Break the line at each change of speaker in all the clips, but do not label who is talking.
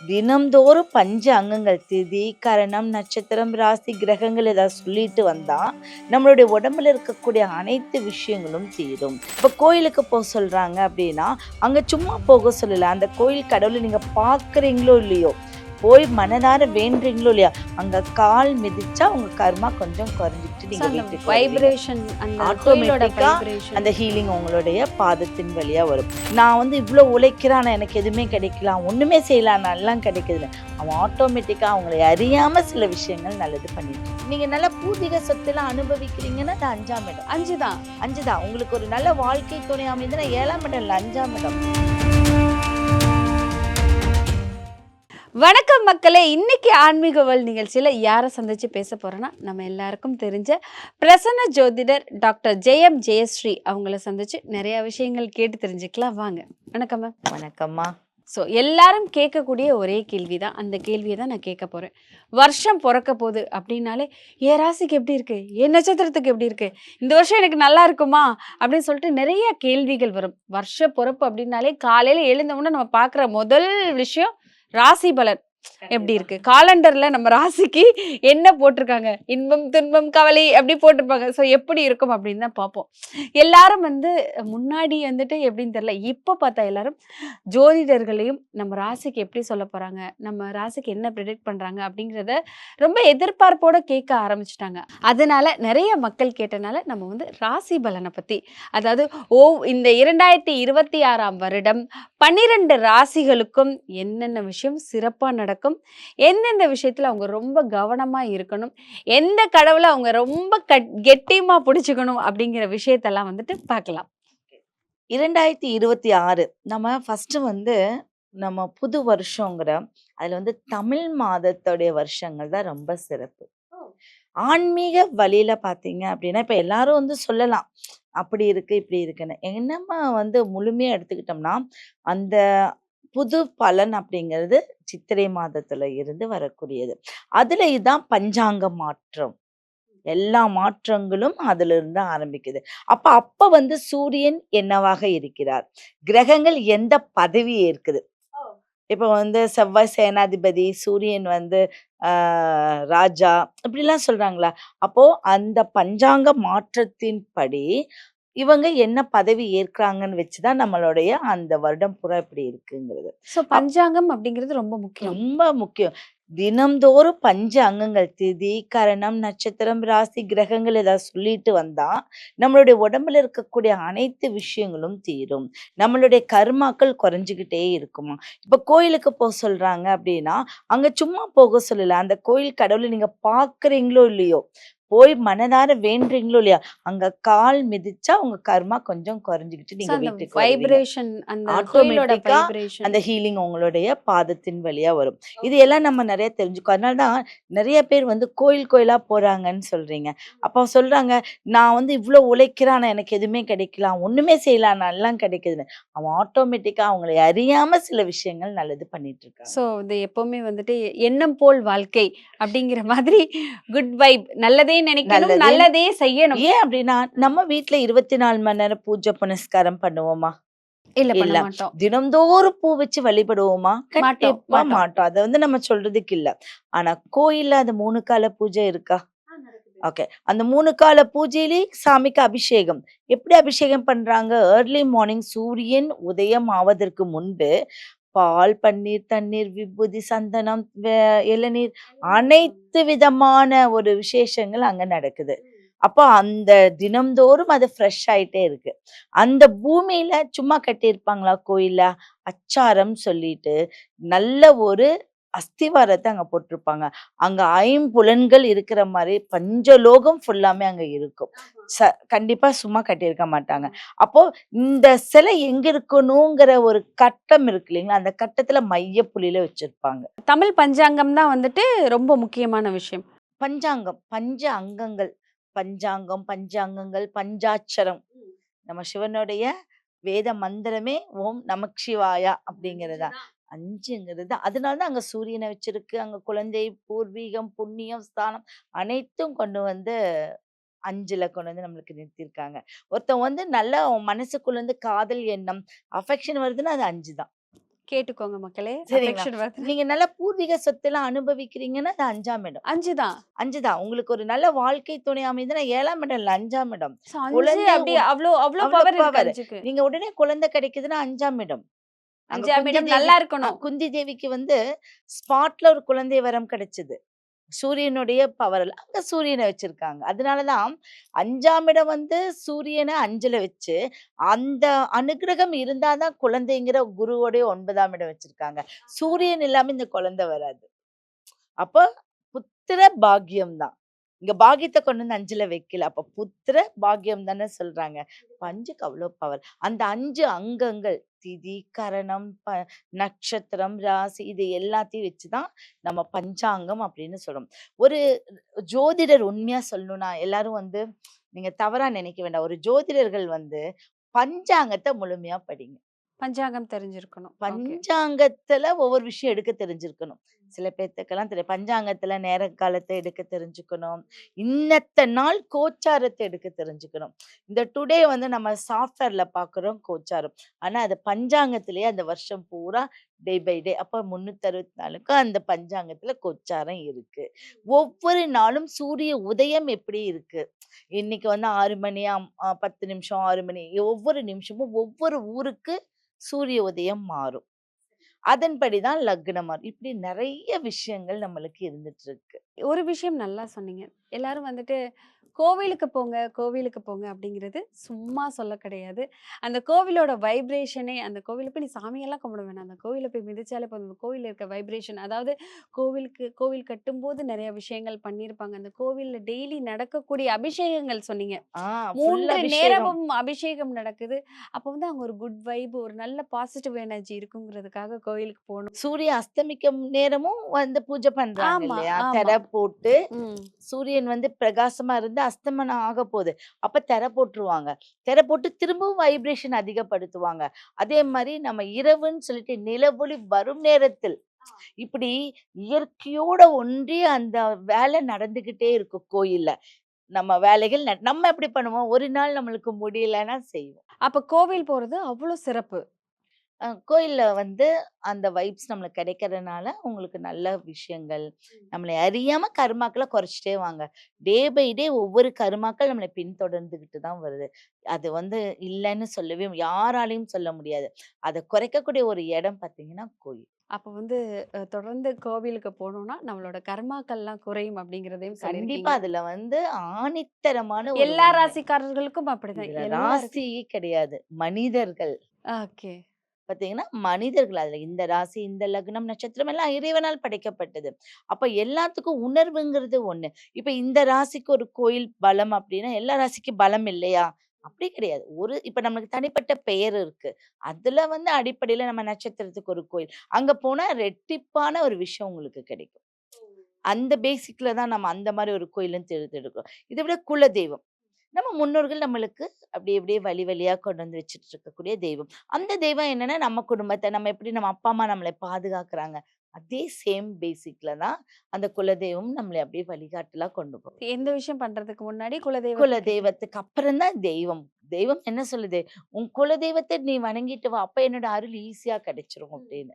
தினம்தோறும் பஞ்ச அங்கங்கள் திதி கரணம் நட்சத்திரம் ராசி கிரகங்கள் ஏதாவது சொல்லிட்டு வந்தா நம்மளுடைய உடம்புல இருக்கக்கூடிய அனைத்து விஷயங்களும் தீரும். இப்போ கோயிலுக்கு போக சொல்றாங்க அப்படின்னா அங்க சும்மா போக சொல்லல. அந்த கோயில் கடவுளை நீங்க பார்க்குறீங்களோ இல்லையோ போய் மனதார வேண்டுறீங்களோ இல்லையா? அங்க கால் மிதிச்சா உங்க கர்மா கொஞ்சம் குறைஞ்சிட்டு நீங்க வீட்டுக்கு.
வைப்ரேஷன் அந்த கோயிலோட
Automatic ஆ
வைப்ரேஷன்
அந்த ஹீலிங் உங்களுடைய பாதத்தின் வழியா வரும். நான் வந்து இவ்வளோ உழைக்கிறான் ஆனா எனக்கு எதுவுமே கிடைக்கலாம் ஒண்ணுமே செய்யலாம் எல்லாம் கிடைக்குதுன்னு அவன் ஆட்டோமேட்டிக்கா அவங்களை அறியாம சில விஷயங்கள் நல்லது பண்ணிட்டு. நீங்க நல்ல பூர்வீக சொத்தெல்லாம் அனுபவிக்கிறீங்கன்னா அது அஞ்சாம் இடம்.
அஞ்சு தான்
அஞ்சுதான். உங்களுக்கு ஒரு நல்ல வாழ்க்கை துணை அமைந்ததுன்னா ஏழாம் இடம் இல்லை அஞ்சாம் இடம்.
வணக்கம் மக்களே. இன்னைக்கு ஆன்மீக வேல் நிகழ்ச்சியில் யாரை சந்திச்சு பேச போறோன்னா நம்ம எல்லாருக்கும் தெரிஞ்ச பிரசன்ன ஜோதிடர் டாக்டர் ஜெயம் ஜெயஸ்ரீ அவங்கள சந்திச்சு நிறைய விஷயங்கள் கேட்டு தெரிஞ்சுக்கலாம். வாங்க. வணக்கம் மேம்
வணக்கம்மா
ஸோ எல்லாரும் கேட்கக்கூடிய ஒரே கேள்வி தான் அந்த கேள்வியை தான் நான் கேட்க போகிறேன் வருஷம் பிறக்க போகுது அப்படின்னாலே என் ராசிக்கு எப்படி இருக்கு? என் நட்சத்திரத்துக்கு எப்படி இருக்கு? இந்த வருஷம் எனக்கு நல்லா இருக்குமா? அப்படின்னு சொல்லிட்டு நிறைய கேள்விகள் வரும். வருஷ பிறப்பு அப்படின்னாலே காலையில் எழுந்த உடனே நம்ம பார்க்குற முதல் விஷயம் ராசி பலன் எப்படி இருக்கு? காலண்டர்ல நம்ம ராசிக்கு என்ன போட்டிருக்காங்க? இன்பம் துன்பம் கவலை அப்படி போட்டிருப்பாங்க. ஸோ எப்படி இருக்கும் அப்படின்னு தான் பார்ப்போம். எல்லாரும் வந்து முன்னாடி வந்துட்டு எப்படின்னு தெரியல. இப்போ பார்த்தா எல்லாரும் ஜோதிடர்களையும் நம்ம ராசிக்கு எப்படி சொல்ல போறாங்க? நம்ம ராசிக்கு என்ன ப்ரிடிக்ட் பண்றாங்க? அப்படிங்கிறத ரொம்ப எதிர்பார்ப்போட கேட்க ஆரம்பிச்சிட்டாங்க. அதனால நிறைய மக்கள் கேட்டனால நம்ம வந்து ராசி பலனை பத்தி அதாவது ஓ இந்த இரண்டாயிரத்தி இருபத்தி ஆறாம் வருடம் பன்னிரண்டு ராசிகளுக்கும் என்னென்ன விஷயம் சிறப்பாக நடக்கும். எந்தெந்த விஷயத்தில் அவங்க ரொம்ப கவனமாக இருக்கணும்? எந்த கடவுளை அவங்க ரொம்ப கட் கெட்டியமாக பிடிச்சிக்கணும்? அப்படிங்கிற விஷயத்தெல்லாம் வந்துட்டு பார்க்கலாம்.
இரண்டாயிரத்தி இருபத்தி ஆறு நம்ம ஃபர்ஸ்ட் வந்து நம்ம புது வருஷங்கிற அதுல வந்து தமிழ் மாதத்துடைய வருஷங்கள் தான் ரொம்ப சிறப்பு. ஆன்மீக வழியில பாத்தீங்க அப்படின்னா இப்ப எல்லாரும் வந்து சொல்லலாம் அப்படி இருக்கு இப்படி இருக்குன்னு. என்னமா வந்து முழுமையா எடுத்துக்கிட்டோம்னா அந்த புது பலன் அப்படிங்கிறது சித்திரை மாதத்துல இருந்து வரக்கூடியது. அதுல இதுதான் பஞ்சாங்க மாற்றம். எல்லா மாற்றங்களும் அதுல இருந்து ஆரம்பிக்குது. அப்ப அப்ப வந்து சூரியன் என்னவாக இருக்கிறார்? கிரகங்கள் எந்த பதவி ஏற்குது? இப்ப வந்து செவ்வாய் சேனாதிபதி சூரியன் வந்து ஆஹ் ராஜா இப்படிலாம் சொல்றாங்களா? அப்போ அந்த பஞ்சாங்க மாற்றத்தின் படி இவங்க என்ன பதவி ஏற்கிறாங்கன்னு வச்சுதான் நம்மளுடைய அந்த வருடம் புறா இப்படி இருக்குங்கிறது.
ஸோ பஞ்சாங்கம் அப்படிங்கிறது ரொம்ப முக்கியம்.
ரொம்ப முக்கியம். தினம்தோறும் பஞ்ச அங்கங்கள் திதி கரணம் நட்சத்திரம் ராசி கிரகங்கள் ஏதாவது சொல்லிட்டு வந்தா நம்மளுடைய உடம்புல இருக்கக்கூடிய அனைத்து விஷயங்களும் தீரும். நம்மளுடைய கர்மாக்கள் குறைஞ்சுக்கிட்டே இருக்குமா? இப்ப கோயிலுக்கு போக சொல்றாங்க அப்படின்னா அங்க சும்மா போக சொல்லல. அந்த கோயில் கடவுளை நீங்க பாக்குறீங்களோ இல்லையோ போய் மனதார வேண்டுறீங்களோ இல்லையா? அங்க கால் மிதிச்சா உங்க கர்மா கொஞ்சம் குறைஞ்சுக்கிட்டு நீங்க வீட்டுக்கு.
வைப்ரேஷன் அந்த கோயிலோட
Automatic ஆ
வைப்ரேஷன்
அந்த ஹீலிங் உங்களுடைய பாதத்தின் வழியா வரும். இது எல்லாம் நம்ம நிறைய தெரிஞ்சுக்கோ. அதனாலதான் நிறைய பேர் வந்து கோயில் கோயிலா போறாங்கன்னு சொல்றீங்க. அப்ப சொல்றாங்க நான் வந்து இவ்வளவு உழைக்கிறான் எனக்கு எதுவுமே கிடைக்கலாம் ஒண்ணுமே செய்யலாம் எல்லாம் கிடைக்குதுன்னு. அவன் ஆட்டோமேட்டிக்கா அவங்களை அறியாம சில விஷயங்கள் நல்லது பண்ணிட்டு இருக்காங்க
ஸோ இது எப்பவுமே வந்துட்டு எண்ணம் போல் வாழ்க்கை அப்படிங்கிற மாதிரி குட் வைப் நல்லதே நினைக்கணும்
நல்லதே-
செய்யணும்.
ஏன் அப்படின்னா நம்ம வீட்ல இருபத்தி நாலு மணி நேரம் பூஜை புனஸ்காரம் பண்ணுவோமா?
இல்ல
இல்ல. தினம்தோறும் பூ வச்சு வழிபடுவோமா? கண்டிப்பா
மாட்டோம்.
அதை வந்து நம்ம சொல்றதுக்கு இல்ல. ஆனா கோயில்ல அந்த மூணு கால பூஜை இருக்கா? ஓகே. அந்த மூணு கால பூஜையிலே சாமிக்கு அபிஷேகம். எப்படி அபிஷேகம் பண்றாங்க? ஏர்லி மார்னிங் சூரியன் உதயம் ஆவதற்கு முன்பு பால் பன்னீர் தண்ணீர் விபூதி சந்தனம் இளநீர் அனைத்து விதமான ஒரு விசேஷங்கள் அங்க நடக்குது. அப்போ அந்த தினம்தோறும் அது ஃப்ரெஷ் ஆயிட்டே இருக்கு. அந்த பூமியில சும்மா கட்டியிருப்பாங்களா கோயில்ல? அச்சாரம் சொல்லிட்டு நல்ல ஒரு அஸ்திவாரத்தை அங்க போட்டிருப்பாங்க. அங்க ஐம்புலன்கள் இருக்கிற மாதிரி பஞ்சலோகம் ஃபுல்லாமே அங்க இருக்கும். ச கண்டிப்பா சும்மா கட்டியிருக்க மாட்டாங்க. அப்போ இந்த சிலை எங்க இருக்கணுங்கிற ஒரு கட்டம் இருக்கு இல்லைங்களா? அந்த கட்டத்துல மைய புள்ளியில வச்சிருப்பாங்க.
தமிழ் பஞ்சாங்கம் தான் வந்துட்டு ரொம்ப முக்கியமான விஷயம்.
பஞ்சாங்கம் பஞ்ச அங்கங்கள். பஞ்சாங்கம் பஞ்சாங்கங்கள் பஞ்சாட்சரம். நம்ம சிவனுடைய வேத மந்திரமே ஓம் நமக் சிவாயா அப்படிங்கிறதா. அஞ்சுங்கிறது. அதனாலதான் அங்க சூரியனை வச்சிருக்கு. அங்க குழந்தை பூர்வீகம் புண்ணியம் ஸ்தானம் அனைத்தும் கொண்டு வந்து அஞ்சுல கொண்டு வந்து நம்மளுக்கு நிறுத்தியிருக்காங்க ஒருத்தன் வந்து நல்ல மனசுக்குள்ள இருந்து காதல் எண்ணம் அஃபெக்ஷன் வருதுன்னா அது அஞ்சு தான்.
கேட்டுக்கோங்க மக்களே.
நீங்க நல்ல பூர்வீக சொத்தெல்லாம் அனுபவிக்கிறீங்கன்னா அது அஞ்சாம் இடம்.
அஞ்சு தான்.
அஞ்சுதான் உங்களுக்கு ஒரு நல்ல வாழ்க்கை துணை அமைதுன்னா ஏழாம் இடம் இல்ல அஞ்சாம் இடம். குழந்தை
அவ்வளோ அவ்வளோ பவர்
நீங்க உடனே குழந்தை கிடைக்குதுன்னா அஞ்சாம் இடம்.
அஞ்சாம் இடம் நல்லா இருக்கணும்.
குந்தி தேவிக்கு வந்து ஸ்பாட்ல ஒரு குழந்தை வரம் கிடைச்சது. சூரியனுடைய பவர்ல அங்க சூரியனை வச்சிருக்காங்க. அதனாலதான் அஞ்சாம் இடம் வந்து சூரியனை அஞ்சுல வச்சு அந்த அனுகிரகம் இருந்தாதான் குழந்தைங்கிற குருவோடைய ஒன்பதாம் இடம் வச்சிருக்காங்க. சூரியன் இல்லாம இந்த குழந்தை வராது. அப்ப புத்திர பாக்கியம் தான். இங்க பாக்கியத்தை கொண்டு வந்து அஞ்சுல வைக்கல. அப்ப புத்திர பாக்கியம் தானே சொல்றாங்க. அஞ்சுக்கு அவ்வளவு பவர் அந்த அஞ்சு அங்கங்கள் திதி கரணம் ப நட்சத்திரம் ராசி இது எல்லாத்தையும் வச்சுதான் நம்ம பஞ்சாங்கம் அப்படின்னு சொல்றோம். ஒரு ஜோதிடர் உண்மையா சொல்லணும்னா எல்லாரும் வந்து நீங்க தவறா நினைக்க வேண்டாம். ஒரு ஜோதிடர்கள் வந்து பஞ்சாங்கத்தை முழுமையா படிங்க.
பஞ்சாங்கம் தெரிஞ்சிருக்கணும்.
பஞ்சாங்கத்துல ஒவ்வொரு விஷயம் எடுக்க தெரிஞ்சிருக்கணும். சில பேர்த்துக்கெல்லாம் தெரியும் பஞ்சாங்கத்துல நேர காலத்தை எடுக்க தெரிஞ்சுக்கணும். இன்னத்த நாள் கோச்சாரத்தை எடுக்க தெரிஞ்சுக்கணும். இந்த டுடே வந்து நம்ம சாஃப்ட்வேர்ல பாக்குறோம் கோச்சாரம். ஆனா அது பஞ்சாங்கத்திலேயே அந்த வருஷம் பூரா டே பை டே. அப்ப முன்னூத்தி அறுபத்தி நாலுக்கும் அந்த பஞ்சாங்கத்துல கோச்சாரம் இருக்கு. ஒவ்வொரு நாளும் சூரிய உதயம் எப்படி இருக்கு? இன்னைக்கு வந்து ஆறு மணி பத்து நிமிஷம் ஆறு மணி ஒவ்வொரு நிமிஷமும் ஒவ்வொரு ஊருக்கு சூரிய உதயம் மாறும். அதன்படி தான் லக்னமார் இப்படி நிறைய விஷயங்கள் நம்மளுக்கு இருந்துட்டு இருக்கு
ஒரு விஷயம் நல்லா சொன்னீங்க. எல்லாரும் வந்துட்டு கோவிலுக்கு போங்க கோவிலுக்கு போங்க அப்படிங்கிறது சும்மா சொல்ல கிடையாது. அந்த கோவிலோட வைப்ரேஷனே அந்த கோவிலுக்கு நீ சாமியெல்லாம் கும்பிட வேணாம். அந்த கோவிலை போய் மிதிச்சாலே போதும். அந்த கோவிலில் இருக்க வைப்ரேஷன் அதாவது கோவிலுக்கு கோவில் கட்டும்போது நிறைய விஷயங்கள் பண்ணியிருப்பாங்க. அந்த கோவிலில் டெய்லி நடக்கக்கூடிய அபிஷேகங்கள் சொன்னீங்க. மூன்று. நேரமும் அபிஷேகம் நடக்குது. அப்போ வந்து அங்க ஒரு குட் வைப் ஒரு நல்ல பாசிட்டிவ் எனர்ஜி இருக்குங்கிறதுக்காக கோயிலுக்கு போகணும்
சூரிய அஸ்தமிக்கும் நேரமும் வந்து பூஜை பண்றாங்க இல்லையா? போட்டு சூரியன் வந்து பிரகாசமா இருந்து அஸ்தமனம் ஆக போகுது. அப்ப திரை போட்டுருவாங்க. திரை போட்டு திரும்பவும் வைப்ரேஷன் அதிகப்படுத்துவாங்க. அதே மாதிரி நம்ம இரவுன்னு சொல்லிட்டு நிலவொளி வரும் நேரத்தில் இப்படி இயற்கையோட ஒன்றி அந்த வேலை நடந்துகிட்டே இருக்கும் கோயில்ல. நம்ம வேலைகள் நம்ம எப்படி பண்ணுவோம்? ஒரு நாள் நம்மளுக்கு முடியலன்னா செய்வோம்.
அப்ப கோவில் போறது அவ்வளவு சிறப்பு.
அஹ் கோயில்ல வந்து அந்த வைப்ஸ் நம்மளுக்கு கிடைக்கிறதுனால உங்களுக்கு நல்ல விஷயங்கள். நம்மளை அறியாம கருமாக்களை குறைச்சிட்டே வாங்க. டே பை டே ஒவ்வொரு கருமாக்கள் நம்மளை பின்தொடர்ந்துகிட்டு தான் வருது. அது வந்து இல்லைன்னு சொல்லவே யாராலையும் சொல்ல முடியாது. அதை குறைக்கக்கூடிய ஒரு இடம் பார்த்தீங்கன்னா கோயில்.
அப்ப வந்து தொடர்ந்து கோவிலுக்கு போனோம்னா நம்மளோட கர்மாக்கள்லாம் குறையும் அப்படிங்கிறதையும்
கண்டிப்பா அதுல வந்து ஆணித்தரமான
எல்லா. ராசிக்காரர்களுக்கும் அப்படிதான்.
ராசி கிடையாது. மனிதர்கள்.
ஓகே.
பாத்தீங்கன்னா மனிதர்கள் அதுல. இந்த ராசி இந்த லக்னம் நட்சத்திரம் எல்லாம் இறைவனால் படைக்கப்பட்டது. அப்ப எல்லாத்துக்கும் உணர்வுங்கிறது ஒண்ணு. இப்ப இந்த ராசிக்கு ஒரு கோயில் பலம் அப்படின்னா எல்லா ராசிக்கும் பலம் இல்லையா? அப்படி கிடையாது. ஒரு இப்ப நம்மளுக்கு தனிப்பட்ட பெயர் இருக்கு. அதுல வந்து அடிப்படையில நம்ம நட்சத்திரத்துக்கு ஒரு கோயில். அங்க போனா ரெட்டிப்பான ஒரு விஷயம் உங்களுக்கு கிடைக்கும். அந்த பேசிக்ல தான் நம்ம அந்த மாதிரி ஒரு கோயிலும் தேர்ந்தெடுக்கிறோம். இதை விட குல தெய்வம் நம்ம முன்னோர்கள் நம்மளுக்கு அப்படி அப்படியே வழி வழியா கொண்டு வந்து வச்சுட்டு இருக்கக்கூடிய தெய்வம். அந்த தெய்வம் என்னன்னா நம்ம குடும்பத்தை நம்ம எப்படி நம்ம அப்பா அம்மா நம்மளை பாதுகாக்கிறாங்க அதே சேம் பேசிக்ல தான் அந்த குலதெய்வம் நம்மளை அப்படியே வழிகாட்டுலாம் கொண்டு போகும்
எந்த விஷயம் பண்றதுக்கு முன்னாடி குலதெய்வம்
குல தெய்வத்துக்கு அப்புறம் தான் தெய்வம். தெய்வம் என்ன சொல்லுது? உன் குல தெய்வத்தை நீ வணங்கிட்டு வா அப்ப என்னோட அருள் ஈஸியா கிடைச்சிரும் அப்படின்னு.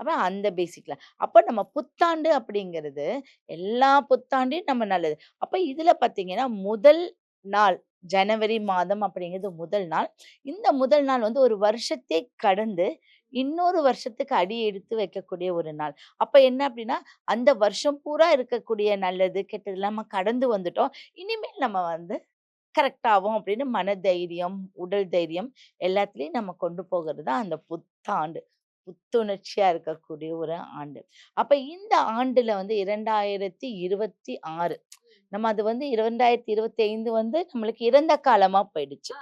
அப்ப அந்த பேசிக்ல அப்ப நம்ம புத்தாண்டு அப்படிங்கிறது எல்லா புத்தாண்டையும் நம்ம நல்லது. அப்ப இதுல பாத்தீங்கன்னா முதல் நாள் ஜனவரி மாதம் அப்படிங்கிறது முதல் நாள். இந்த முதல் நாள் வந்து ஒரு வருஷத்தை கடந்து இன்னொரு வருஷத்துக்கு அடி எடுத்து வைக்கக்கூடிய ஒரு நாள். அப்ப என்ன அப்படின்னா அந்த வருஷம் பூரா இருக்கக்கூடிய நல்லது கெட்டது நம்ம கடந்து வந்துட்டோம். இனிமேல் நம்ம வந்து கரெக்ட் ஆகும் அப்படின்னு மன தைரியம் உடல் தைரியம் எல்லாத்துலயும் நம்ம கொண்டு போகிறது தான் அந்த புத்தாண்டு. புத்துணர்ச்சியா இருக்கக்கூடிய ஒரு ஆண்டு. அப்ப இந்த ஆண்டுல வந்து இரண்டாயிரத்தி இருபத்தி ஆறு நம்ம அது வந்து இரண்டாயிரத்தி இருபத்தி ஐந்து வந்து நம்மளுக்கு இறந்த காலமா போயிடுச்சு.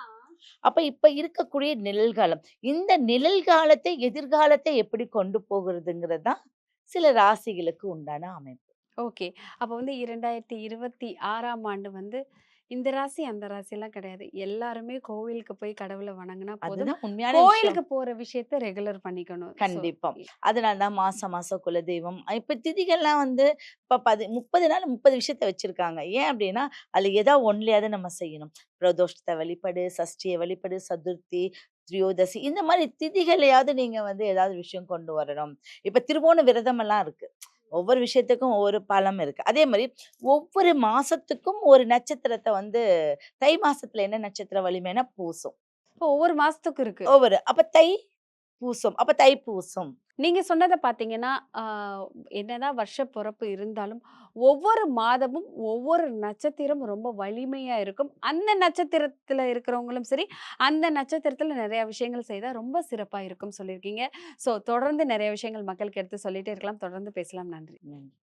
அப்ப இப்ப இருக்கக்கூடிய நிழல்காலம் இந்த நிழல்காலத்தை எதிர்காலத்தை எப்படி கொண்டு போகிறதுங்கிறது தான் சில ராசிகளுக்கு உண்டான அமைப்பு.
ஓகே. அப்ப வந்து இரண்டாயிரத்தி இருபத்தி ஆறாம் ஆண்டு வந்து இந்த ராசி அந்த ராசி எல்லாம் கிடையாது. எல்லாருமே கோவிலுக்கு போய் கடவுளை வணங்கினா போதும்.
உண்மையான
கோயிலுக்கு போற விஷயத்த ரெகுலர் பண்ணிக்கணும்.
கண்டிப்பா. அதனால தான் மாசம் மாசம் குலதெய்வம். இப்ப திதிகள்லாம் வந்து இப்ப பதி முப்பது நாள் முப்பது விஷயத்த வச்சிருக்காங்க. ஏன் அப்படின்னா அதுல ஏதோ ஒன்லையாவது நம்ம செய்யணும். பிரதோஷத்தை வழிபடு சஷ்டியை வழிபடு சதுர்த்தி திரியோதசி இந்த மாதிரி திதிகளையாவது நீங்க வந்து ஏதாவது விஷயம் கொண்டு வரணும். இப்ப திருவோண விரதம் எல்லாம் இருக்கு. ஒவ்வொரு விஷயத்துக்கும் ஒவ்வொரு பலம் இருக்கு. அதே மாதிரி ஒவ்வொரு மாசத்துக்கும் ஒரு நட்சத்திரத்தை வந்து தை மாசத்துல என்ன நட்சத்திர வலிமைனா பூசம்.
இப்போ ஒவ்வொரு மாசத்துக்கும் இருக்கு.
ஒவ்வொரு. அப்ப தை பூசம் அப்ப தை பூசம்
நீங்க சொன்னதை பார்த்தீங்கன்னா என்னதான் வருஷ பிறப்பு இருந்தாலும் ஒவ்வொரு மாதமும் ஒவ்வொரு நட்சத்திரம் ரொம்ப வலிமையா இருக்கும். அந்த நட்சத்திரத்துல இருக்கிறவங்களும் சரி அந்த நட்சத்திரத்துல நிறைய விஷயங்கள் செய்தா ரொம்ப சிறப்பா இருக்கும் சொல்லியிருக்கீங்க. ஸோ தொடர்ந்து நிறைய விஷயங்கள் மக்களுக்கு எடுத்து சொல்லிட்டே இருக்கலாம். தொடர்ந்து பேசலாம். நன்றி.
நன்றி.